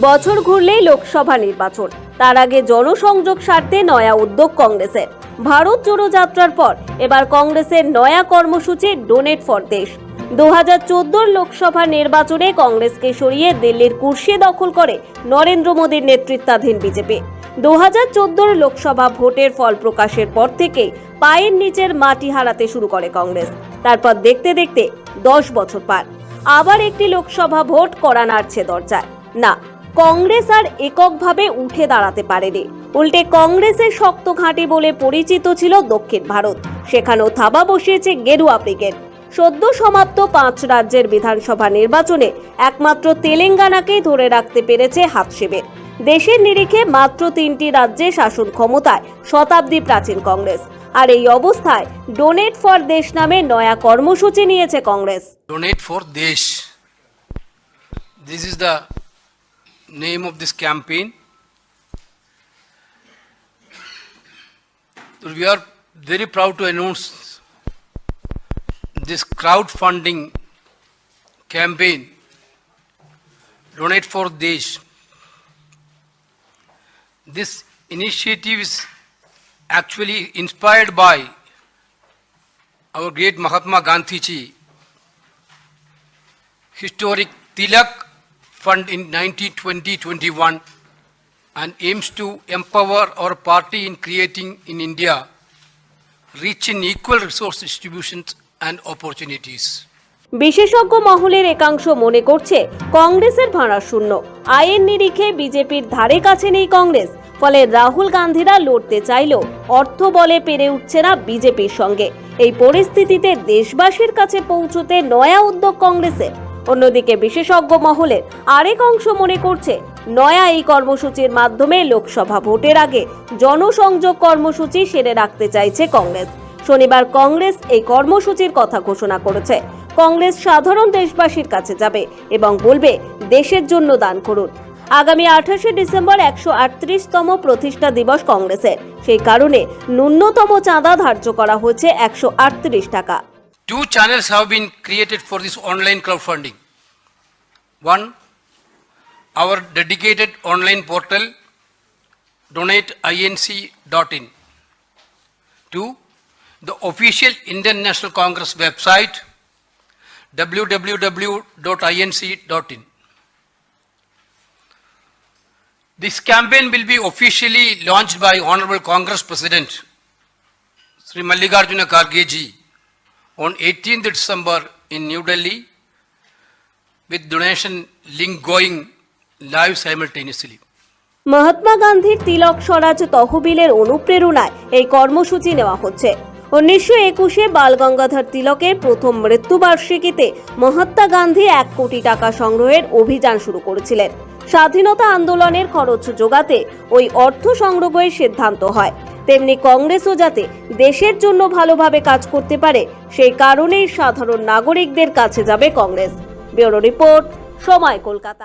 বছর ঘুরলেই লোকসভা নির্বাচন। তার আগে জনসংযোগ স্বার্থে নয়া উদ্যোগ কংগ্রেসের। ভারত জোড়ো যাত্রার পর এবার কংগ্রেসের নয়া কর্মসূচি ডোনেট ফর দেশ। দু হাজার লোকসভা নির্বাচনে কংগ্রেসকে সরিয়ে দিল্লির কুর্সি দখল করে নরেন্দ্র মোদীর নেতৃত্বাধীন বিজেপি। দু হাজার চোদ্দোর লোকসভা ভোটের ফল প্রকাশের পর থেকেই পায়ের নিচের মাটি হারাতে শুরু করে কংগ্রেস। তারপর দেখতে দেখতে দশ বছর পার। আবার একটি লোকসভা ভোট করা নাড়ছে দরজায়। না কংগ্রেস আর এককভাবে উঠে দাঁড়াতে পারেনি। উল্টে কংগ্রেসের শক্ত ঘাঁটি বলে পরিচিত ছিল দক্ষিণ ভারত। সেখানেও থাবা বসিয়েছে গেরুয়া ব্রিগেড সদ্য সমাপ্ত পাঁচ রাজ্যের বিধানসভা নির্বাচনে একমাত্র তেলেঙ্গানাকেই ধরে রাখতে পেরেছে হাতশিবির দেশের নিরিখে মাত্র তিনটি রাজ্যে শাসন ক্ষমতায় শতাব্দী প্রাচীন কংগ্রেস। আর এই অবস্থায় ডোনেট ফর দেশ নামে নয়া কর্মসূচি নিয়েছে Congress. Donate for Desh. This is the name of this campaign. We are very proud to announce this crowdfunding campaign donate for desh. This initiative is actually inspired by our great mahatma gandhi ji historic Tilak Fund in 1920-21 and aims to empower our party in creating in India rich in equal resource distributions and opportunities. বিশেষজ্ঞ মহলের একাংশ মনে করছে কংগ্রেসের ভাড়া শূন্য। আয়ের নিরিখে বিজেপির ধারে কাছে নেই কংগ্রেস। ফলে রাহুল গান্ধীরা লড়তে চাইলেও অর্থ বলে পেরে উঠছে না বিজেপির সঙ্গে। এই পরিস্থিতিতে দেশবাসীর কাছে পৌঁছতে নয়া উদ্যোগ কংগ্রেসের। অন্যদিকে বিশেষজ্ঞ মহলের আরেক অংশ মনে করছে, নয়া এই কর্মসূচির মাধ্যমে লোকসভা ভোটের আগে জনসংযোগ কর্মসূচি সেরে রাখতে চাইছে কংগ্রেস। শনিবার কংগ্রেস এই কর্মসূচির কথা ঘোষণা করেছে। কংগ্রেস সাধারণ দেশবাসীর কাছে যাবে এবং বলবে, দেশের জন্য দান করুন। আগামী আঠাশে ডিসেম্বর একশো আটত্রিশতম প্রতিষ্ঠা দিবস কংগ্রেসের। সেই কারণে ন্যূনতম চাঁদা ধার্য করা হয়েছে একশো আটত্রিশ টাকা। Two channels have been created for this online crowdfunding. One, our dedicated online portal donateinc.in. Two, the official Indian National Congress website www.inc.in. This campaign will be officially launched by Honorable Congress President Sri Mallikarjuna Kharge ji on 18th December in New Delhi with donation link going live simultaneously. Mahatma গান্ধীর তিলক স্বরাজ তহবিলের অনুপ্রেরণায় এই কর্মসূচি নেওয়া হচ্ছে। উনিশশো একুশে বাল গঙ্গাধর তিলকের প্রথম মৃত্যুবার্ষিকীতে মহাত্মা গান্ধী এক কোটি টাকা সংগ্রহের অভিযান শুরু করেছিলেন। স্বাধীনতা আন্দোলনের খরচ যোগাতে ওই অর্থ সংগ্রহের সিদ্ধান্ত হয়। তেমনি কংগ্রেসও যাতে দেশের জন্য ভালোভাবে কাজ করতে পারে, সেই কারণেই সাধারণ নাগরিকদের কাছে যাবে কংগ্রেস। ব্যুরো রিপোর্ট, সময় কলকাতা।